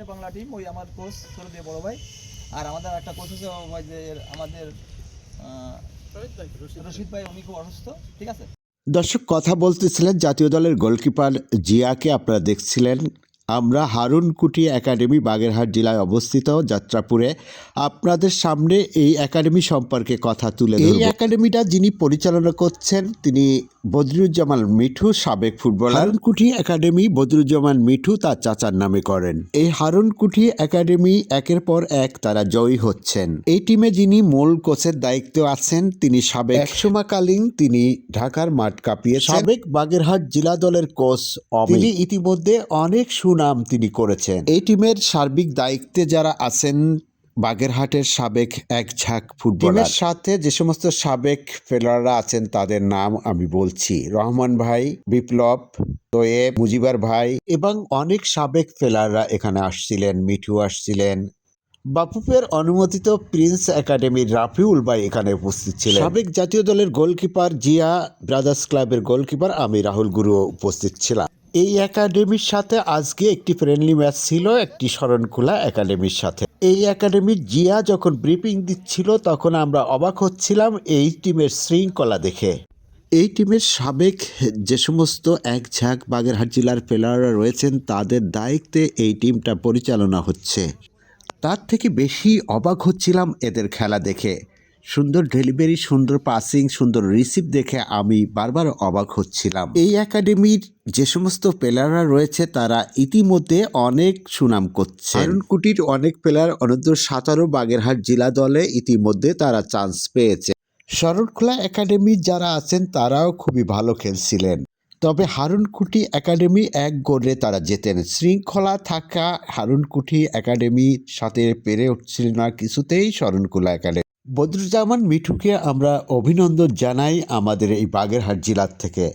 এটা বাংলা টিম ওই আমার কোচ ছোট দিয়ে বড় ভাই। আর আমাদের একটা কোচ আছে ওই যে আমাদের রশিদ ভাই উনি খুব অসুস্থ ঠিক আছে? দর্শক কথা বলতেছিলেন জাতীয় দলের গোলকিপার জিয়াকে। আপনারা দেখছিলেন আমরা হারুন কুটি একাডেমি বাগেরহাট জেলায় অবস্থিত যাত্রাপুরে। আপনাদের সামনে এই একাডেমি সম্পর্কে কথা তুলে এই একাডেমিটা যিনি পরিচালনা করছেন তিনি বদরুজ্জামান মিঠু সাবেক ফুটবলার। হারুন কুঠি একাডেমি বদরুজ্জামান মিঠু তার চাচার নামে করেন। এই হারুন কুঠি একাডেমি একের পর এক তারা জয়ী হচ্ছেন। এই টিমে যিনি মূল কোচের দায়িত্ব আছেন তিনি সাবেক একসমকালীন তিনি ঢাকার মাঠ কাঁপিয়ে সাবেক বাগেরহাট জেলা দলের কোচ তিনি ইতিমধ্যে অনেক সুনাম তিনি করেছেন। এই টিমের সার্বিক দায়িত্বে যারা আছেন বাগেরহাটের সাবেক এক ঝাঁক ফুটবলের। সাথে যে সমস্ত সাবেক প্লেয়াররা আছেন, তাদের নাম আমি বলছি। রহমান ভাই, বিপ্লব তোয়েব মুজিবার ভাই এবং অনেক সাবেক প্লেয়াররা এখানে আসছিলেন, মিঠু আসছিলেন। বাপুপের অনুমোদিত প্রিন্স একাডেমির রাফিউল ভাই এখানে উপস্থিত ছিলেন। সাবেক জাতীয় দলের গোলকিপার জিয়া ব্রাদার্স ক্লাবের গোলকিপার আমি রাহুল গুরু উপস্থিত ছিলাম। এই একাডেমির সাথে আজকে একটি ফ্রেন্ডলি ম্যাচ ছিল, একটি শরণখোলা একাডেমির সাথে। এই একাডেমির জিয়া যখন ব্রিফিং দিচ্ছিল, তখন আমরা অবাক হচ্ছিলাম এই টিমের শৃঙ্খলা দেখে। এই টিমের সাবেক যে সমস্ত এক ঝাঁক বাগেরহাট জেলার প্লেয়াররা রয়েছেন, তাদের দায়িত্বে এই টিমটা পরিচালনা হচ্ছে। তার থেকে বেশি অবাক হচ্ছিলাম এদের খেলা দেখে। সুন্দর ডেলিভারি সুন্দর পাসিং সুন্দর রিসিভ দেখে আমি বারবার অবাক হচ্ছিলাম। এই একাডেমির যে সমস্ত প্লেয়াররা রয়েছে, তারা ইতিমধ্যে অনেক সুনাম করছে। কুটির অনেক প্লেয়ার অনন্তর সাতারো বাগেরহাট জেলা দলে ইতিমধ্যে তারা চান্স পেয়েছে। শরৎখোলা একাডেমির যারা আছেন, তারাও খুবই ভালো খেলছিলেন। তবে হারুনকুটি একাডেমি এক গোলে তারা জেতেন। শৃঙ্খলা থাকা হারুনকুটি একাডেমির সাথে পেরে উঠছিল না কিছুতেই শরণকুলা একাডেমি বদরুজ্জামান মিঠুকে আমরা অভিনন্দন জানাই আমাদের এই বাগেরহাট জেলার থেকে।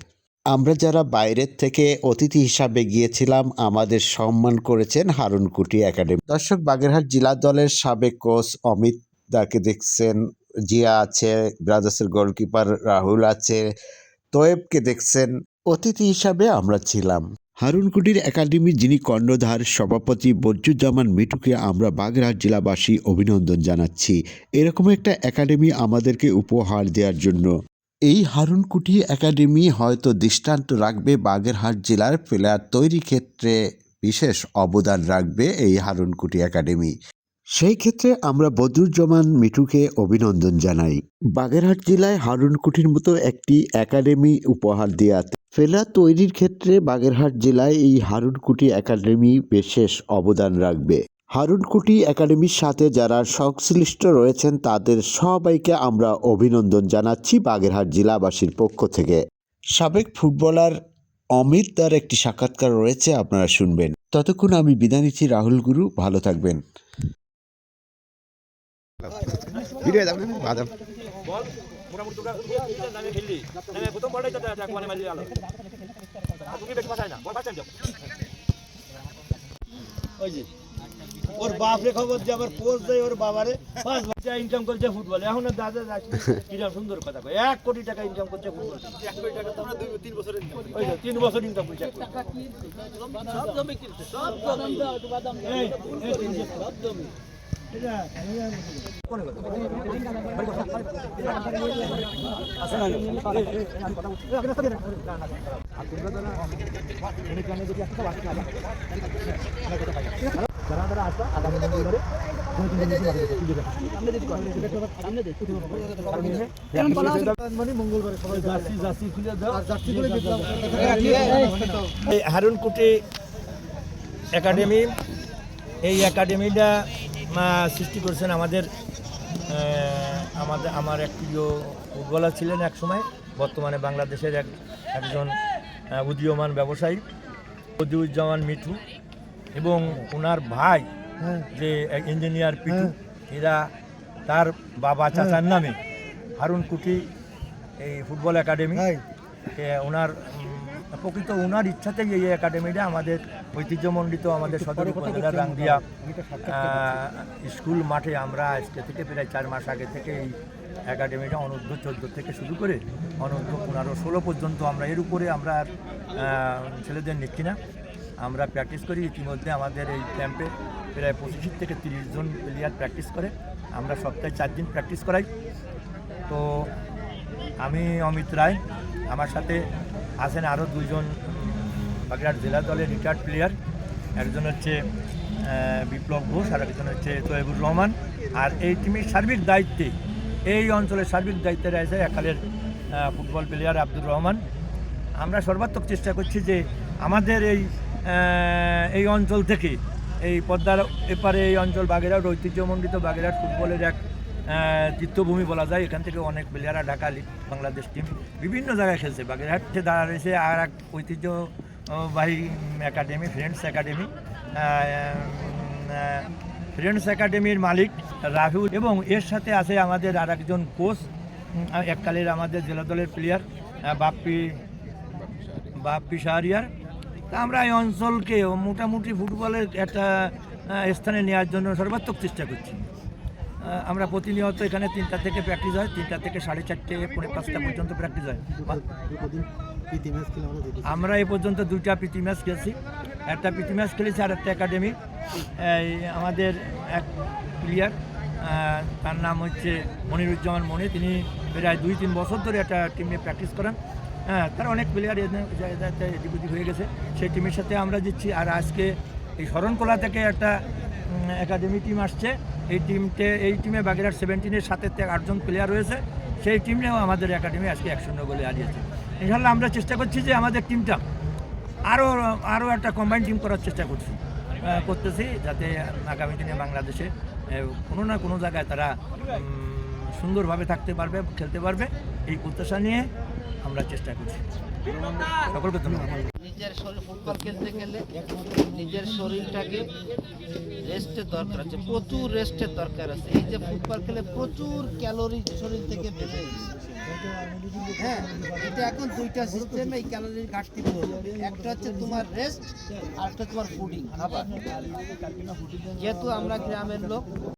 আমরা যারা বাইরের থেকে অতিথি হিসাবে গিয়েছিলাম, আমাদের সম্মান করেছেন হারুনকুটি একাডেমি। দর্শক, বাগেরহাট জেলা দলের সাবেক কোচ অমিত দাকে দেখছেন, জিয়া আছে, ব্রাদার্সের গোলকিপার রাহুল আছে, তোয়েবকে দেখছেন। অতিথি হিসাবে আমরা ছিলাম। হারুনকুটির একাডেমির যিনি কর্ণধার, সভাপতি বজ্জুজ্জামান মিঠুকে আমরা বাগেরহাট জেলাবাসী অভিনন্দন জানাচ্ছি। এরকম একটা একাডেমি আমাদেরকে উপহার দেওয়ার জন্য। এই হারুনকুটি একাডেমি হয়তো দৃষ্টান্ত রাখবে বাগেরহাট জেলার প্লেয়ার তৈরি ক্ষেত্রে, বিশেষ অবদান রাখবে এই হারুনকুটি একাডেমি। সেই ক্ষেত্রে আমরা বদরুজ্জামান মিঠুকে অভিনন্দন জানাই। বাগেরহাট জেলায় হারুনকুটির মতো একটি একাডেমি উপহার দেওয়া ফেলা তৈরির ক্ষেত্রে বাগেরহাট জেলায় এই হারুনকুটি একাডেমি বিশেষ অবদান রাখবে। হারুনকুটি একাডেমির সাথে যারা সংশ্লিষ্ট রয়েছেন, তাদের সবাইকে আমরা অভিনন্দন জানাচ্ছি বাগেরহাট জেলাবাসীর পক্ষ থেকে। সাবেক ফুটবলার অমিত তার একটি সাক্ষাৎকার রয়েছে, আপনারা শুনবেন। ততক্ষণ আমি বিদায় নিচ্ছি, রাহুল গুরু, ভালো থাকবেন। মোটামুটি তোরা নামে খেললি নামে প্রথম বলটাই তো একটা মানে মারি আলো। তুমি বেশি পাঠাই না বল পাঠাই যাও ওই যে ওর বাপরে খবর যে আমার পোস্ট দেয় ওর বাবারে। পাঁচ বাচ্চা ইনকাম করছে ফুটবল এখন দাদা কিরম সুন্দর কথা কয় এক কোটি টাকা ইনকাম করছে ফুটবল এক কোটি টাকা তোমরা দুই তিন বছর ইনকাম ওই তো তিন বছর ইনকাম করছে। সব জমি কিনছে সব জমি। এই এই তিন- সব জমি এই হারুনকুটি একাডেমি এই একাডেমিটা সৃষ্টি করেছেন আমাদের আমাদের আমার এক প্রিয় ফুটবলার ছিলেন এক সময় বর্তমানে বাংলাদেশের এক একজন উদীয়মান ব্যবসায়ী বদিউজ্জামান মিঠু এবং ওনার ভাই যে ইঞ্জিনিয়ার পিটু এরা তার বাবা চাচার নামে হারুন কুটি এই ফুটবল একাডেমি ওনার প্রকৃত ওনার ইচ্ছাতেই এই একাডেমিটা আমাদের ঐতিহ্যমণ্ডিত আমাদের সদর উপজেলার রাঙ্গিয়া স্কুল মাঠে আমরা আজকে থেকে প্রায় চার মাস আগে থেকে এই একাডেমিটা অনূর্ধ্ব চোদ্দ থেকে শুরু করে অনূর্ধ্ব পনেরো ষোলো পর্যন্ত আমরা এর উপরে আমরা আর, ছেলেদের নিচ্ছি না। আমরা প্র্যাকটিস করি ইতিমধ্যে আমাদের এই ক্যাম্পে প্রায় পঁচিশ থেকে তিরিশ জন প্লেয়ার প্র্যাকটিস করে। আমরা সপ্তাহে চার দিন প্র্যাকটিস করাই। তো আমি অমিত রায় আমার সাথে আছেন আরও দুজন বাগেরহাট জেলা দলের রিটায়ার্ড প্লেয়ার একজন হচ্ছে বিপ্লব ঘোষ, আর একজন হচ্ছে তৈবুর রহমান। আর এই টিমের সার্বিক দায়িত্বে, এই অঞ্চলের সার্বিক দায়িত্বে রয়েছে একালের ফুটবল প্লেয়ার আব্দুর রহমান। আমরা সর্বাত্মক চেষ্টা করছি যে আমাদের এই এই অঞ্চল থেকে, এই পদ্মার এপারে এই অঞ্চল বাগেরহাট, ঐতিহ্যমণ্ডিত বাগেরহাট ফুটবলের এক তীর্থভূমি বলা যায়। এখান থেকে অনেক প্লেয়াররা ঢাকা বাংলাদেশ টিম বিভিন্ন জায়গায় খেলছে। বাগেরহাটে দাঁড়া রয়েছে, আর এক ঐতিহ্যবাহী একাডেমি ফ্রেন্ডস একাডেমি ফ্রেন্ডস একাডেমির মালিক রাহুল এবং এর সাথে আছে আমাদের আর একজন কোচ এককালের আমাদের জেলা দলের প্লেয়ার বাপ্পি বাপ্পি শাহরিয়ার। তা আমরা এই অঞ্চলকে মোটামুটি ফুটবলের একটা স্থানে নেওয়ার জন্য সর্বাত্মক চেষ্টা করছি। আমরা প্রতিনিয়ত এখানে তিনটা থেকে প্র্যাকটিস হয়, তিনটা থেকে সাড়ে চারটে, পৌনে পাঁচটা পর্যন্ত প্র্যাকটিস হয়। আমরা এই পর্যন্ত দুইটা প্রীতি ম্যাচ খেলছি। একটা প্রীতি ম্যাচ খেলেছি আর একটা একাডেমি। এই আমাদের এক প্লেয়ার তার নাম হচ্ছে মনিরুজ্জামান মনি। তিনি প্রায় দুই তিন বছর ধরে একটা টিমে প্র্যাকটিস করেন। হ্যাঁ তার অনেক প্লেয়ার এদিক ওদিক হয়ে গেছে। সেই টিমের সাথে আমরা দিচ্ছি আর আজকে এই শরণকোলা থেকে একটা একাডেমি টিম আসছে। এই টিমতে এই টিমে বাগেরহাট সেভেন্টিনের সাথে আটজন প্লেয়ার রয়েছে। সেই টিমটাও আমাদের একাডেমি আজকে এক শূন্য গোলে হারিয়েছে। ইনশাল্লাহ আমরা চেষ্টা করছি যে আমাদের টিমটা আরও আরও একটা কম্বাইন টিম করার চেষ্টা করছি করতেছি যাতে আগামী দিনে বাংলাদেশে কোনো না কোনো জায়গায় তারা সুন্দরভাবে থাকতে পারবে, খেলতে পারবে। এই প্রত্যাশা নিয়ে আমরা চেষ্টা করছি। সকলকে ধন্যবাদ। নিজের শরীর, ফুটবল খেলতে গেলে নিজের শরীরটাকে রেস্টের দরকার আছে, প্রচুর রেস্টের দরকার আছে। এই যে ফুটবল খেলে প্রচুর ক্যালোরি শরীর থেকে বেড়ে হ্যাঁ এটা এখন দুইটা সিস্টেম এই ক্যালোরির ঘাটতি পূরণ একটা হচ্ছে তোমার রেস্ট আর একটা তোমার ফুডিং খাবার। যেহেতু আমরা গ্রামের লোক